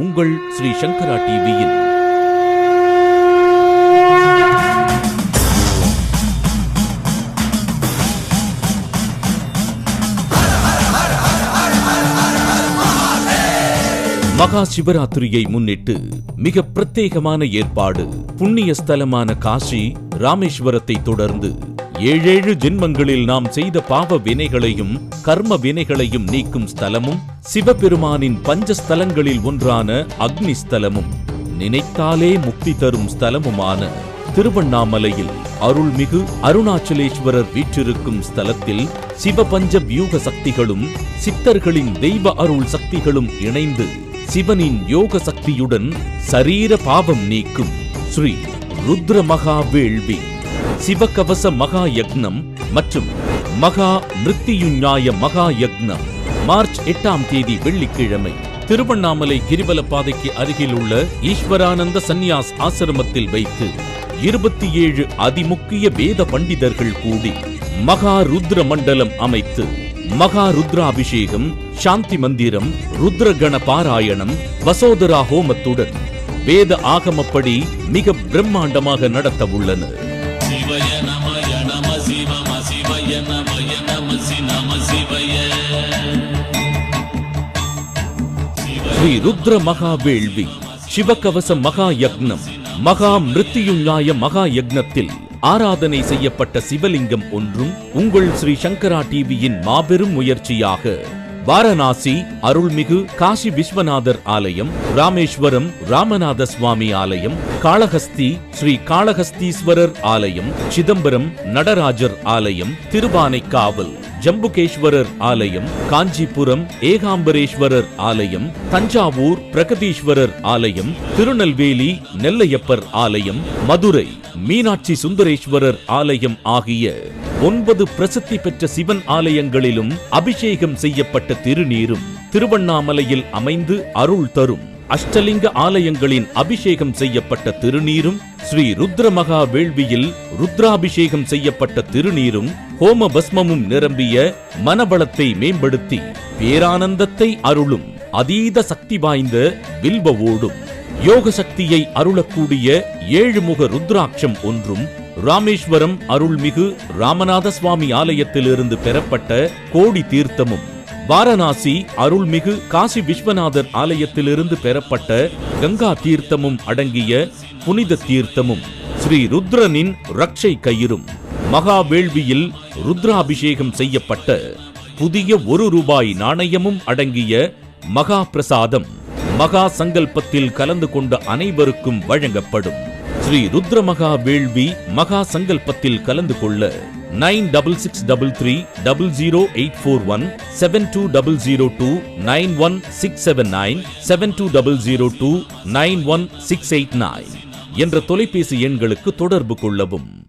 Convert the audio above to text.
உங்கள் ஸ்ரீ சங்கரா டிவியில் மகா சிவராத்திரியை முன்னிட்டு மிக பிரத்யேகமான ஏற்பாடு புண்ணிய ஸ்தலமான காசி ராமேஸ்வரத்தை தொடர்ந்து ஏழேழு ஜென்மங்களில் நாம் செய்த பாவ வினைகளையும் கர்ம வினைகளையும் நீக்கும் ஸ்தலமும் சிவபெருமானின் பஞ்சஸ்தலங்களில் ஒன்றான அக்னி ஸ்தலமும் நினைத்தாலே முக்தி தரும் ஸ்தலமுமான திருவண்ணாமலையில் அருள்மிகு அருணாச்சலேஸ்வரர் வீற்றிருக்கும் ஸ்தலத்தில் சிவபஞ்ச வியூக சக்திகளும் சித்தர்களின் தெய்வ அருள் சக்திகளும் இணைந்து சிவனின் யோக சக்தியுடன் சரீர பாவம் நீக்கும் ஸ்ரீ ருத்ர மகா வேள்வி சிவகவச மகா யக்னம் மற்றும் மகா மிருத்தியுஞ்ஞாய மகா யக்னம் மார்ச் எட்டாம் தேதி வெள்ளிக்கிழமை. திருவண்ணாமலை கிரிவல பாதைக்கு அருகில் உள்ள ஈஸ்வரானந்த சந்நியாஸ் ஆசிரமத்தில் வைத்து இருபத்தி ஏழு அதிமுக்கிய வேத பண்டிதர்கள் கூடி மகா ருத்ர மண்டலம் அமைத்து மகா ருத்ராபிஷேகம் சாந்தி மந்திரம் ருத்ரகண பாராயணம் வசோதரா ஹோமத்துடன் வேத ஆகமப்படி மிக பிரம்மாண்டமாக நடத்த உள்ளனர் நமய நம நம சிவய. ஸ்ரீ ருத்ர மகா வேள்வி சிவகவச மகா யக்னம் மகா மிருத்தியுஞ்ஞாய மகா யக்னத்தில் ஆராதனை செய்யப்பட்ட சிவலிங்கம் ஒன்றும் உங்கள் ஸ்ரீ சங்கரா டிவியின் மாபெரும் முயற்சியாக வாரணாசி அருள்மிகு காசி விஸ்வநாதர் ஆலயம் ராமேஸ்வரம் ராமநாத சுவாமி ஆலயம் காளஹஸ்தி ஸ்ரீ காளஹஸ்தீஸ்வரர் ஆலயம் சிதம்பரம் நடராஜர் ஆலயம் திருவானைக்காவல் ஜம்புகேஸ்வரர் ஆலயம் காஞ்சிபுரம் ஏகாம்பரேஸ்வரர் ஆலயம் தஞ்சாவூர் பிரகதீஸ்வரர் ஆலயம் திருநெல்வேலி நெல்லையப்பர் ஆலயம் மதுரை மீனாட்சி சுந்தரேஸ்வரர் ஆலயம் ஆகிய ஒன்பது பிரசித்தி பெற்ற சிவன் ஆலயங்களிலும் அபிஷேகம் செய்யப்பட்ட திருநீரும் திருவண்ணாமலையில் அமைந்து அருள் தரும் அஷ்டலிங்க ஆலயங்களின் அபிஷேகம் செய்யப்பட்ட திருநீரும் ஸ்ரீ ருத்ர மகா வேள்வியில் ருத்ராபிஷேகம் செய்யப்பட்ட திருநீரும் ஹோம பஸ்மமும் நிரம்பிய மனபலத்தை மேம்படுத்தி பேரானந்தத்தை அருளும் அதீத சக்தி வாய்ந்த வில்வவோடும் யோக சக்தியை அருளக்கூடிய ஏழுமுக ருத்ராட்சம் ஒன்றும் ராமேஸ்வரம் அருள்மிகு ராமநாத சுவாமி ஆலயத்திலிருந்து பெறப்பட்ட கோடி தீர்த்தமும் வாரணாசி அருள்மிகு காசி விஸ்வநாதர் ஆலயத்திலிருந்து பெறப்பட்ட கங்கா தீர்த்தமும் அடங்கிய புனித தீர்த்தமும் ஸ்ரீ ருத்ரனின் ரக்ஷை கயிறும். மகா வேள்வியில் ருத்ராபிஷேகம் செய்யப்பட்ட புதிய ஒரு ரூபாய் நாணயமும் அடங்கிய மகா பிரசாதம் மகா சங்கல்பத்தில் கலந்து கொண்ட அனைவருக்கும் வழங்கப்படும். ஸ்ரீ ருத்ர மகா வேள்வி மகா சங்கல்பத்தில் கலந்து கொள்ள nine double six double three double zero eight four one seven two double zero two nine one six seven nine seven two double zero two nine one six eight nine என்ற தொலைபேசி எண்களுக்கு தொடர்பு கொள்ளவும்.